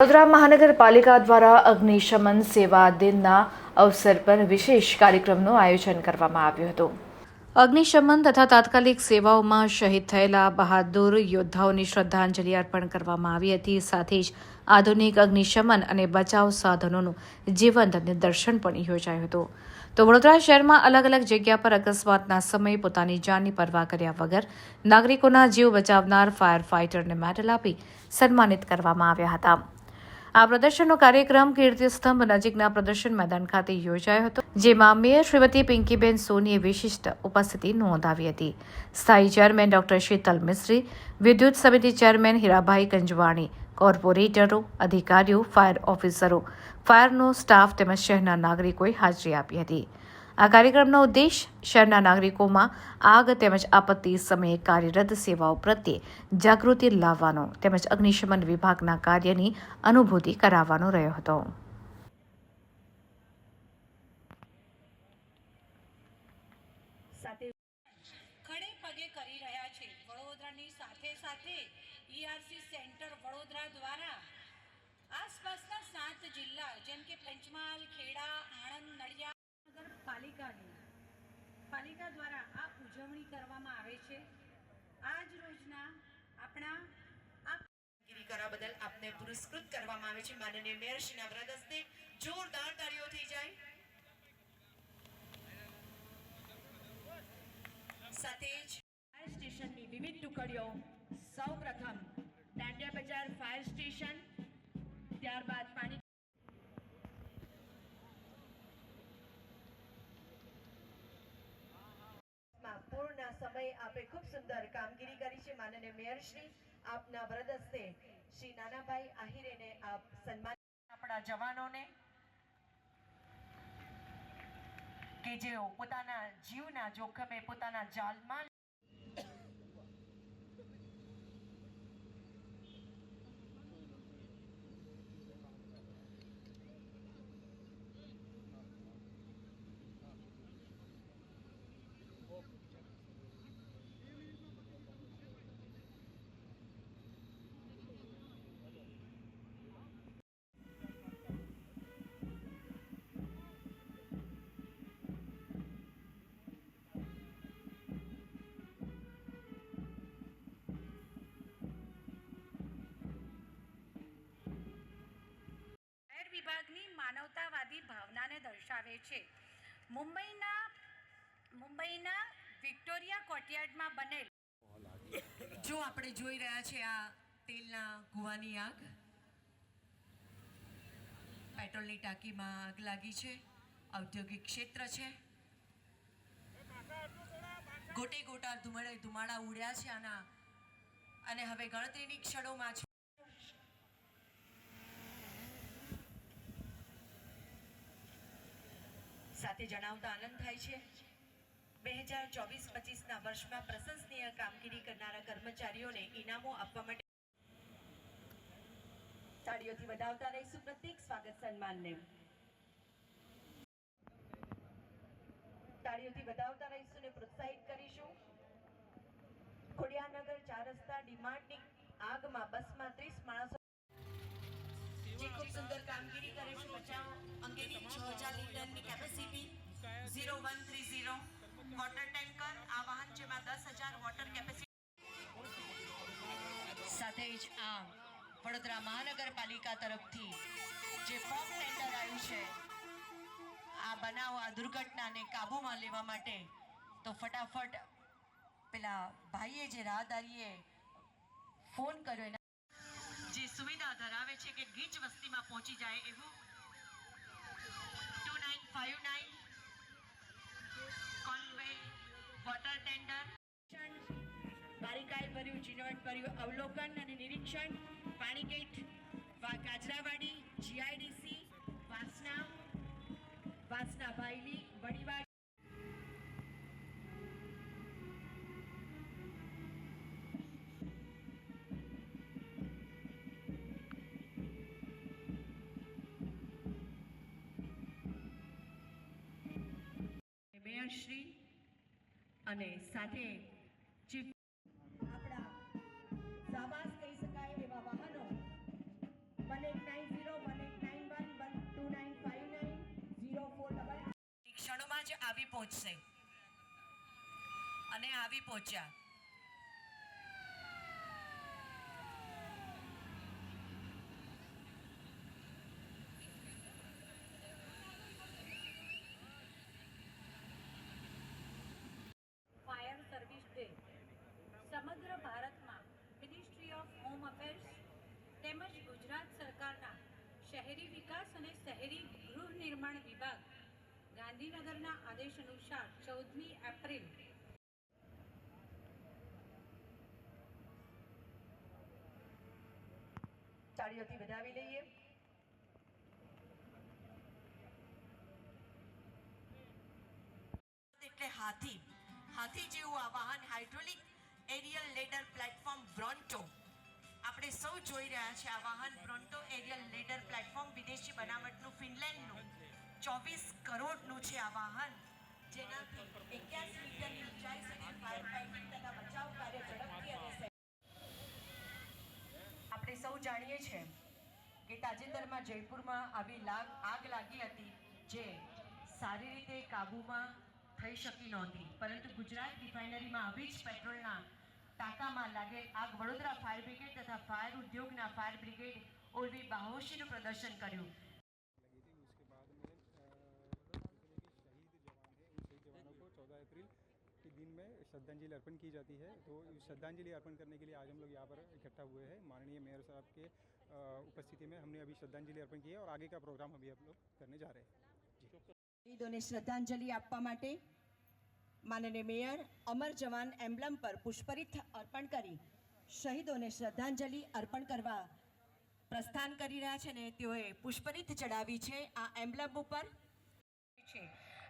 વડોદરા મહાનગરપાલિકા દ્વારા અગ્નિશમન સેવા દિનના અવસર પર વિશેષ કાર્યક્રમનું આયોજન કરવામાં આવ્યું હતું. અગ્નિશમન તથા તાત્કાલિક સેવાઓમાં શહીદ થયેલા બહાદુર યોદ્ધાઓની શ્રદ્ધાંજલિ અર્પણ કરવામાં આવી હતી. સાથે જ આધુનિક અગ્નિશમન અને બચાવ સાધનોનું જીવંત નિદર્શન પણ યોજાયું હતું. તો વડોદરા શહેરમાં અલગ અલગ જગ્યા પર અકસ્માતના સમયે પોતાની જાનની પરવા કર્યા વગર નાગરિકોના જીવ બચાવનાર ફાયર ફાઇટરને મેડલ આપી સન્માનિત કરવામાં આવ્યા હતા. આ પ્રદર્શનનો કાર્યક્રમ કીર્તિસ્તંભ નજીકના પ્રદર્શન મેદાન ખાતે યોજાયો હતો, જેમાં મેયર શ્રીમતી પિંકીબેન સોનીએ વિશિષ્ટ ઉપસ્થિતિ નોંધાવી હતી. સ્થાયી ચેરમેન ડોક્ટર શીતલ મિશ્રી વિદ્યુત સમિતિ ચેરમેન હીરાભાઈ કંજવાણી, કોર્પોરેટરો, અધિકારીઓ, ફાયર ઓફિસરો, ફાયરનો સ્ટાફ તેમજ શહેરના નાગરિકોએ હાજરી આપી હતી. આ કાર્યક્રમનો ઉદ્દેશ શહેરના નાગરિકોમાં આગ તેમજ આપત્તિ સમયે કાર્યરત સેવાઓ પ્રત્યે જાગૃતિ લાવવાનો તેમજ અગ્નિશમન વિભાગના કાર્યની અનુભૂતિ કરાવવાનો રહ્યો હતો. ખડે રહ્યા છે. ઈઆરસી સેન્ટર વડોદરા દ્વારા આસપાસના સાત જિલ્લા જેમ કે પંચમહાલ નડિયાદ નગરપાલિકાની પાલિકા દ્વારા આ ઉજવણી કરવામાં આવે છે. આજ રોજના આપણા સાથે જ ફાયર સ્ટેશનની વિવિધ ટુકડીઓ સૌ પ્રથમ ફાયર સ્ટેશન, ત્યારબાદ પાણી સમય આપે. ખૂબ સુંદર કામગીરી કરી છે માનનીય મેયર શ્રી આપના વરદ હસ્તે. શ્રી નાનાભાઈ આહિરેને આપ સન્માન આપણા જવાનોને કે જેઓ પોતાના જીવના જોખમે પોતાના જાનમાં દર્શાવે છે. મુંબઈના મુંબઈના વિક્ટોરિયા કોર્ટયાર્ડમાં બનેલ. જો આપણે જોઈ રહ્યા છે આ તેલના કૂવાની આગ, પેટ્રોલની ટાંકીમાં આગ લાગી છે, ઔદ્યોગિક ક્ષેત્ર છે. ગોટે ગોટા ધુમાડે ધુમાડા ઉડ્યા છે આના, અને હવે ગણતરીની ક્ષણોમાં સાથે જણાવતા આનંદ થાય છે. બે હજાર ચોવીસ પચીસના વર્ષમાં પ્રશંસનીય કામગીરી કરનારા કર્મચારીઓને ઇનામો આપવા માટે તાળીઓથી વધાવતા રહીશું. પ્રત્યેક સ્વાગત સન્માનને તાળીઓથી વધાવતા રહીશું ને પ્રોત્સાહિત કરીશું. ખોડિયાનગર ચાર રસ્તા ડીમાર્ટની આગમાં બસમાં ત્રીસ માણસો જે ખૂબ સુંદર કામગીરી કરે છે બચાવ. અંગેની છ હજાર લીટરની capacity zero one three zero water tanker આ વાહન જેમાં દસ હજાર વોટર કેપેસિટી સાથે જ આ વડોદરા મહાનગરપાલિકા તરફથી જે ફોર્મ ટેન્ડર આવ્યું છે આ બનાવ આ દુર્ઘટનાને કાબૂમાં લેવા માટે તો ફટાફટ પેલા ભાઈએ જે રાહદારીએ ફોન કર્યો એના જે સુવિધા ધરાવે છે કે ગીચ વસ્તીમાં પહોંચી જાય એવું? Two nine five nine. કોન્વે water tender. બારીકાઈ ભર્યું, ઝીણવટ ભર્યું, અવલોકન અને નિરીક્ષણ. પાણીગેટ ગાજરાવાડી જીઆઈડીસી, વાસના વાસના ભાઈલી, વડીવાડ. કમિશનરશ્રી અને સાથે ચીફ આપણા સાબાસ કહી શકાય એવા વાહનો one eight nine zero one eight nine one one two nine five nine zero four double ક્ષણોમાં જ આવી પહોંચશે. અને આવી પહોંચ્યા. શહેરી વિકાસ અને શહેરી ગૃહ નિર્માણ વિભાગ ગાંધીનગરના આદેશ અનુસાર ચૌદમી એપ્રિલ તાળીઓથી વધાવી લઈએ. એટલે હાથી. હાથી જેવું આ વાહન hydraulic aerial ladder platform Bronto આપણે સૌ જોઈ રહ્યા છે આ વાહન પ્રોન્ટો એરિયલ લેડર પ્લેટફોર્મ વિદેશી બનાવટનું ફિનલેન્ડનું ચોવીસ કરોડનું છે આ વાહન. જેનાથી એક્યાસી મીટરની ઊંચાઈ સુધી ફાયર બચાવ કાર્ય આપણે સૌ જાણીએ છીએ કે તાજેતરમાં જયપુરમાં આવી લાગ, આગ લાગી હતી જે સારી રીતે કાબૂમાં થઈ શકી નહોતી. પરંતુ ગુજરાત રિફાઇનરીમાં આવી જ પેટ્રોલના ટાંકામાં લાગેલ આગ વડોદરા ફાયર બ્રિગેડ તથા ફાયર ઉદ્યોગના ફાયર બ્રિગેડ ઓલવી બાહોશીનું પ્રદર્શન કર્યું लगी थी उसके बाद में अ, शहीद जवान हैं उन शहीद जवानों को चौदह अप्रैल के दिन में श्रद्धांजलि अर्पण की जाती है तो इस श्रद्धांजलि अर्पण करने के लिए आज हम लोग यहाँ पर इकट्ठा हुए हैं माननीय मेयर साहब के अ, उपस्थिति में हमने अभी श्रद्धांजलि अर्पण की है और आगे का प्रोग्राम अभी हम लोग करने जा रहे हैं શહીદોને શ્રદ્ધાંજલિ આપવા માટે માનનીય મેયર અમર જવાન એમ્બ્લમ પર પુષ્પરિથ અર્પણ કરી શહીદોને શ્રદ્ધાંજલિ અર્પણ કરવા પ્રસ્થાન કરી રહ્યા છે ને તેઓએ પુષ્પરિથ ચડાવી છે આ એમ્બ્લમ ઉપર. છે.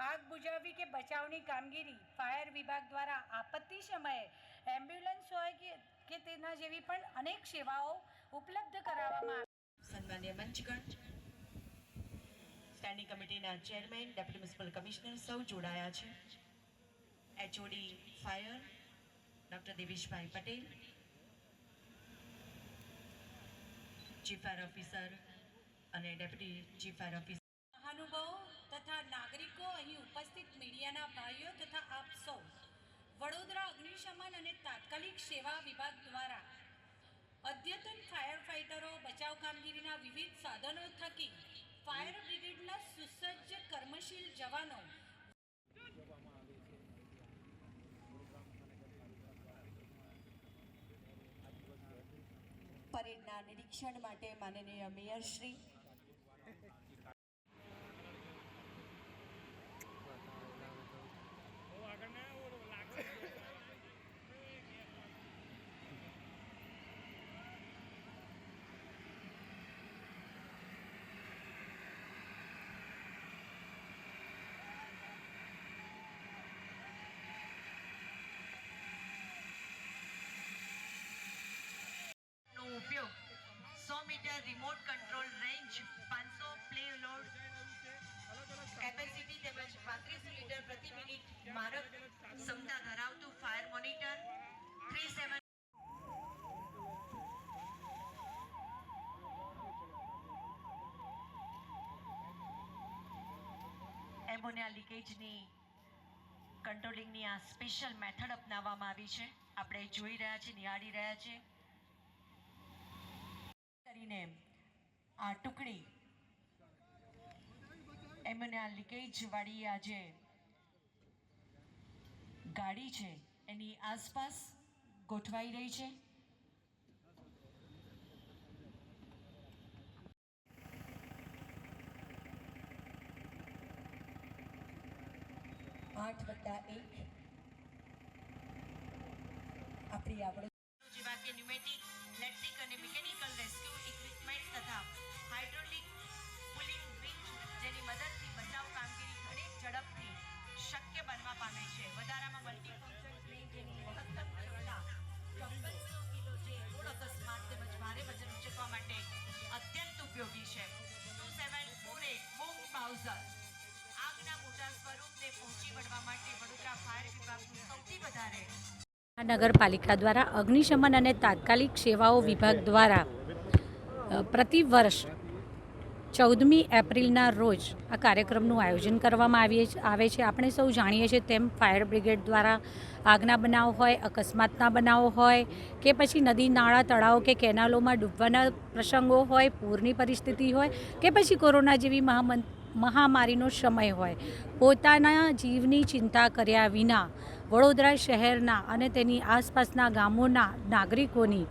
આગ બુજાવવી કે બચાવની કામગીરી ફાયર વિભાગ દ્વારા આપત્તિ સમયે એમ્બ્યુલન્સ હોય કે કે તેના જેવી પણ અનેક સેવાઓ ઉપલબ્ધ કરાવવામાં આવે. સન્માન્ય મંચગણ સ્ટેન્ડિંગ કમિટીના ચેરમેન ડેપ્યુટી મ્યુનિસિપલ કમિશનર સૌ જોડાયા છે. HOD fire doctor Deveshbhai Patel chief fire officer અને ડેપ્યુટી ચીફ ફાયર ઓફિસર મહાનુભાવો તથા નાગરિકો અહીં ઉપસ્થિત મીડિયાના ભાઈઓ તથા આપ સૌ, વડોદરા અગ્નિશમન અને તાત્કાલિક સેવા વિભાગ દ્વારા અદ્યતન ફાયર ફાઇટરો બચાવ કામગીરીના વિવિધ સાધનો થકી ફાયર બ્રિગેડના સુસજ્જ કર્મશીલ જવાનો પરેડના નિરીક્ષણ માટે માનનીય મેયર શ્રી નો ઉપયોગ સો મીટર રિમોટ કંટ્રોલ રેન્જ પાંચસો પ્લે લોડ કેપેસિટી તેમજ પાંત્રીસ લીટર પ્રતિ મિનિટ મારક ક્ષમતા ધરાવતું fire monitor three seven ammonia લીકેજની કંટ્રોલિંગની આ સ્પેશિયલ મેથડ અપનાવવામાં આવી છે. આપણે જોઈ રહ્યા છીએ, નિહાળી રહ્યા છીએ. કરીને આ ટુકડી એમને લીકેજ વાળી આ જે ગાડી છે એની આસપાસ ગોઠવાઈ રહી છે. આઠ વત્તા એક. આપણી આપણે જેવા કે ન્યુમેટિક નગરપાલિકા દ્વારા અગ્નિશમન અને તાત્કાલિક સેવાઓ વિભાગ દ્વારા પ્રતિવર્ષ પ્રતિ વર્ષ ચૌદમી એપ્રિલના રોજ આ કાર્યક્રમનું આયોજન કરવામાં આવીએ આવે છે. આપણે સૌ જાણીએ છીએ તેમ ફાયર બ્રિગેડ દ્વારા આગના બનાવ હોય, અકસ્માતના બનાવો હોય કે પછી નદી, નાળા, તળાવ કે કેનાલોમાં ડૂબવાના પ્રસંગો હોય, પૂરની પરિસ્થિતિ હોય કે પછી કોરોના જેવી મહામં મહામારીનો સમય હોય. પોતાના જીવની ચિંતા કર્યા વિના વડોદરા શહેરના અને તેની આસપાસના ગામોના નાગરિકોની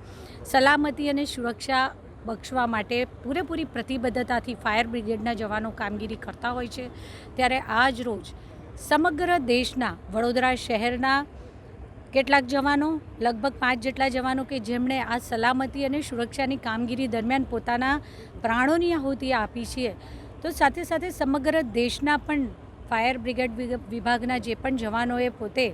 સલામતી અને સુરક્ષા બક્ષવા માટે પૂરેપૂરી પ્રતિબદ્ધતાથી ફાયર બ્રિગેડના જવાનો કામગીરી કરતા હોય છે. ત્યારે આજ રોજ સમગ્ર દેશના વડોદરા શહેરના કેટલાક જવાનો, લગભગ પાંચ જેટલા જવાનો કે જેમણે આ સલામતી અને સુરક્ષાની કામગીરી દરમિયાન પોતાના પ્રાણોની આહુતિ આપી છે તો સાથે સાથે સમગ્ર દેશના પણ ફાયર બ્રિગેડ વિભાગના જે પણ જવાનોએ પોતે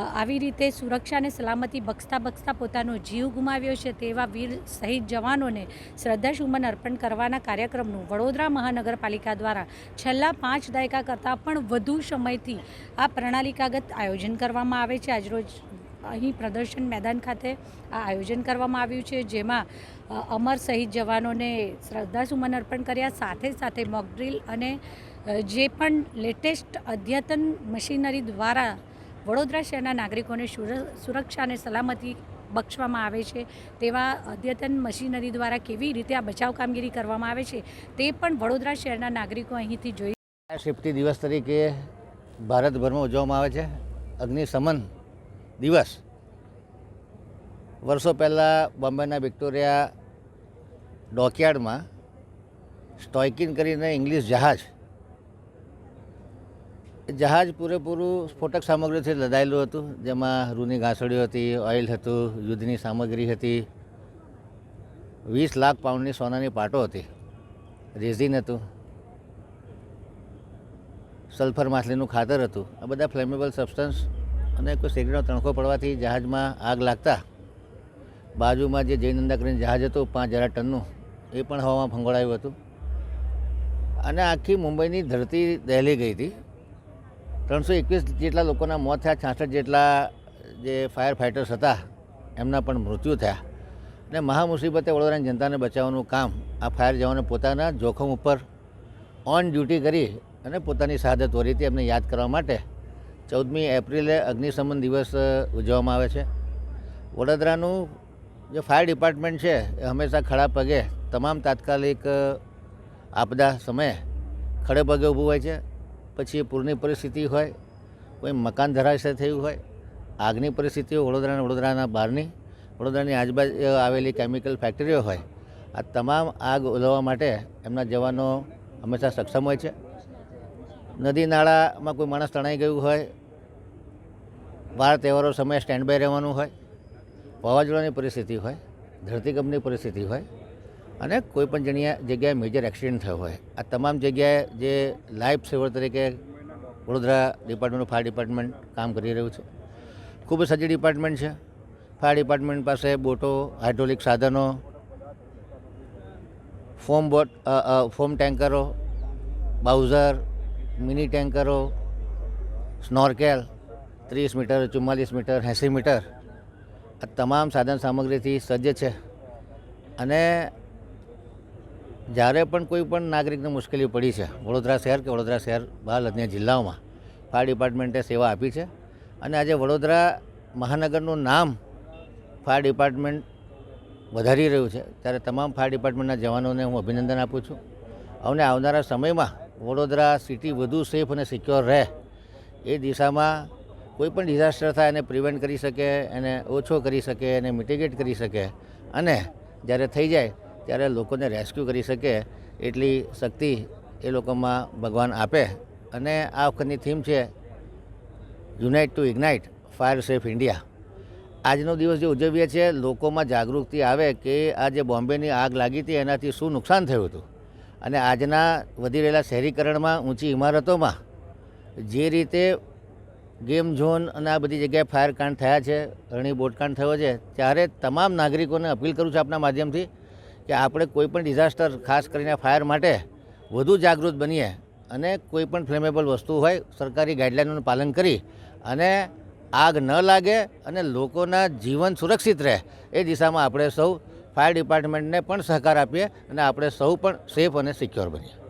આવી રીતે સુરક્ષા અને સલામતી બક્ષતા બક્ષતા પોતાનો જીવ ગુમાવ્યો છે તેવા વીર શહીદ જવાનોને શ્રદ્ધાસુમન અર્પણ કરવાના કાર્યક્રમનું વડોદરા મહાનગરપાલિકા દ્વારા છેલ્લા પાંચ દાયકા કરતાં પણ વધુ સમયથી આ પ્રણાલિકાગત આયોજન કરવામાં આવે છે. આજરોજ અહીં પ્રદર્શન મેદાન ખાતે આ આયોજન કરવામાં આવ્યું છે, જેમાં અમર શહીદ જવાનોને શ્રદ્ધાસુમન અર્પણ કર્યા, સાથે સાથે મોકડ્રીલ અને જે પણ લેટેસ્ટ અદ્યતન મશીનરી દ્વારા વડોદરા શહેરના નાગરિકોને સુર- સુરક્ષા અને સલામતી બક્ષવામાં આવે છે, તેવા અદ્યતન મશીનરી દ્વારા કેવી રીતે આ બચાવ કામગીરી કરવામાં આવે છે, તે પણ વડોદરા શહેરના નાગરિકો અહીંથી જોઈ શિફ્ટી દિવસ તરીકે ભારતભરમાં ઉજવવામાં આવે છે. અગ્નિશમન દિવસ. વર્ષો પહેલાં બોમ્બેના વિક્ટોરિયા ડોકયાર્ડમાં સ્ટોઇકિન કરીને ઇંગ્લિશ જહાજ જહાજ પૂરેપૂરું સ્ફોટક સામગ્રીથી લદાયેલું હતું. જેમાં રૂની ઘાસડીઓ હતી, ઓઇલ હતું, યુદ્ધની સામગ્રી હતી. વીસ લાખ પાઉન્ડની સોનાની પાટો હતી. રેઝિન હતું. સલ્ફર માછલીનું ખાતર હતું. આ બધા ફ્લેમેબલ સબસ્ટન્સ અને કોઈ શેરીનો તણખો પડવાથી જહાજમાં આગ લાગતા બાજુમાં જે જયનંદા કરીને જહાજ હતું, પાંચ હજાર ટનનું, એ પણ હવામાં ફંગોળાયું હતું. અને આખી મુંબઈની ધરતી દહેલી ગઈ હતી. ત્રણસો એકવીસ જેટલા લોકોના મોત થયા, છાસઠ જેટલા જે ફાયર ફાઇટર્સ હતા, એમના પણ મૃત્યુ થયા. અને મહામુસીબતે વડોદરાની જનતાને બચાવવાનું કામ, આ ફાયર જવાનો પોતાના જોખમ ઉપર ઓન ડ્યુટી કરી અને પોતાની શહાદત હતી એમને યાદ કરવા માટે ચૌદમી એપ્રિલે અગ્નિશમન દિવસ ઉજવવામાં આવે છે. વડોદરાનું જે ફાયર ડિપાર્ટમેન્ટ છે, એ હંમેશા ખડા પગે, તમામ તાત્કાલિક આપદા સમયે ખડે પગે ઊભું હોય છે. પછી પૂરની પરિસ્થિતિ હોય, કોઈ મકાન ધરાશય થયું હોય, આગની પરિસ્થિતિઓ વડોદરાના વડોદરાના બહારની, વડોદરાની આજુબાજુ આવેલી કેમિકલ ફેક્ટરીઓ હોય, આ તમામ આગ ઓલવવા માટે એમના જવાનો હંમેશા સક્ષમ હોય છે. નદી નાળામાં કોઈ માણસ તણાઈ ગયું હોય, વાર તહેવારો સમયે સ્ટેન્ડ બાય રહેવાનું હોય, વાવાઝોડાની પરિસ્થિતિ હોય, ધરતીકંપની પરિસ્થિતિ હોય અને કોઈ પણ જગ્યાએ જગ્યાએ મેજર એક્સિડન્ટ થયો હોય. આ તમામ જગ્યાએ જે લાઈફ સેવર તરીકે વડોદરા ડિપાર્ટમેન્ટ ફાયર ડિપાર્ટમેન્ટ કામ કરી રહ્યું છે. ખૂબ જ સજ્જ ડિપાર્ટમેન્ટ છે. ફાયર ડિપાર્ટમેન્ટ પાસે બોટો હાઇડ્રોલિક સાધનો ફોમ બોટ ફોમ ટેન્કરો બાઉઝર મિની ટેન્કરો, સ્નોર્કેલ, ત્રીસ મીટર, ચુમ્માલીસ મીટર, એંસી મીટર, આ તમામ સાધન સામગ્રીથી સજ્જ છે. અને જ્યારે પણ કોઈ પણ નાગરિકને મુશ્કેલી પડી છે, વડોદરા શહેર કે વડોદરા શહેર બહાર અન્ય જિલ્લાઓમાં, ફાયર ડિપાર્ટમેન્ટે સેવા આપી છે. અને આજે વડોદરા મહાનગરનું નામ ફાયર ડિપાર્ટમેન્ટ વધારી રહ્યું છે. ત્યારે તમામ ફાયર ડિપાર્ટમેન્ટના જવાનોને હું અભિનંદન આપું છું. અને આવનારા સમયમાં વડોદરા સિટી વધુ સેફ અને સિક્યોર રહે. એ દિશામાં કોઈ પણ ડિઝાસ્ટર થાય એને પ્રિવેન્ટ કરી શકે, એને ઓછો કરી શકે, એને મિટિગેટ કરી શકે. અને જ્યારે થઈ જાય, ત્યારે લોકોને રેસ્ક્યુ કરી શકે એટલી શક્તિ એ લોકોમાં ભગવાન આપે. અને આ વખતની થીમ છે unite to ignite fire safe India આજનો દિવસ જે ઉજવીએ છીએ, લોકોમાં જાગૃતિ આવે કે આ જે બોમ્બેની આગ લાગી હતી, એનાથી શું નુકસાન થયું હતું? અને આજના વધી રહેલા શહેરીકરણમાં ઊંચી ઇમારતોમાં જે રીતે ગેમ ઝોન અને આ બધી જગ્યાએ ફાયર કાંડ થયા છે, રણી બોટકાંડ થયો છે, ત્યારે તમામ નાગરિકોને અપીલ કરું છું આપના માધ્યમથી કે આપણે કોઈપણ ડિઝાસ્ટર ખાસ કરીને ફાયર માટે વધુ જાગૃત બનીએ અને કોઈપણ ફ્લેમેબલ વસ્તુ હોય, સરકારી ગાઈડલાઇનોનું પાલન કરી અને આગ ન લાગે અને લોકોના જીવન સુરક્ષિત રહે, એ દિશામાં આપણે સૌ ફાયર ડિપાર્ટમેન્ટને પણ સહકાર આપીએ અને આપણે સૌ પણ સેફ અને સિક્યોર બનીએ.